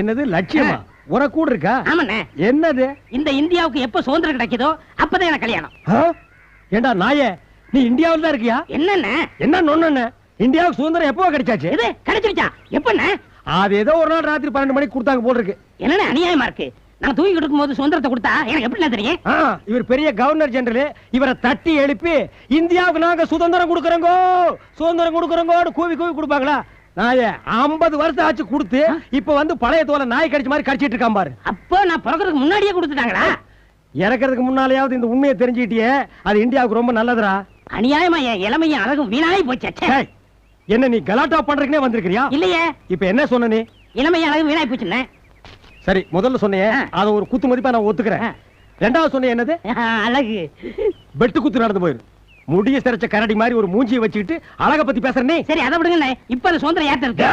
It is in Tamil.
என்னது லட்சியமா? உனக்கு கூட இருக்கா? ஆமாண்ணே. என்னது? இந்த இந்தியாவுக்கு எப்ப சுதந்திரம் கிடைக்குதோ அப்பதான் எனக்கு கல்யாணம்? ஏண்டா நாயே நீ இந்தியாவில் தான் இருக்கியா? என்னண்ணே? என்ன நொண்ணு இந்தியாவுக்கு சுதந்திரம் எப்போ கிடைச்சாச்சு? இது கிடைச்சிருச்சா? எப்பண்ணே? அது ஏதோ ஒரு நாள் ராத்திரி பன்னெண்டு மணிக்கு கொடுத்தாங்க போல் இருக்கு என்னண்ணே அநியாயமா இருக்கு? நான் தூக்கி கொடுக்கும் போது சுதந்திரத்தை கொடுத்தா எனக்கு எப்படிண்ணே தெரியும்? இவர் பெரிய கவர்னர் ஜெனரல் இவரை தட்டி எழுப்பி இந்தியாவுக்கு நாங்க சுதந்திரம் கொடுக்கறோங்கோ சுதந்திரம் கொடுக்கறோங்கோன்னு கூவி கூவி கொடுப்பாங்களா? நாயே ஐம்பது வருஷம் ஆச்சு கொடுத்து இப்ப வந்து பழைய தோலை நாய் கடிச்ச மாதிரி கடிச்சிட்டு இருக்கான் பாரு. அப்போ நான் பிறக்கிறதுக்கு முன்னாடியே கொடுத்துட்டாங்களா? இறக்கறதுக்கு முன்னாலேயாவது இந்த உண்மையை தெரிஞ்சுக்கிட்டியே அது இந்தியாவுக்கு ரொம்ப நல்லதுடா. அநியாயமா என் இளமையும் அழகும் வீணாய் போச்சு என்ன நீ கலாட்டா பண்றதுக்குனே வந்திருக்கிறியா? இல்லையே. இப்ப என்ன சொன்ன நீ? இளமையும் அழகும் வீணாய் போச்சுண்ணே சரி முதல்ல சொன்னியே. அத ஒரு குத்து மதிப்பா நான் ஒத்துக்கிறேன். ரெண்டாவது சொன்னியே என்னது? அழகு. வெட்டு குத்து நடந்து போயிரு. முடிய சிறைச்ச கரடி மாதிரி ஒரு மூஞ்சியை வச்சுக்கிட்டு அழக பத்தி பேசுற நீ சரி அதை விடுங்கண்ணே இப்ப சுதந்திரம் ஏத்த இருக்கு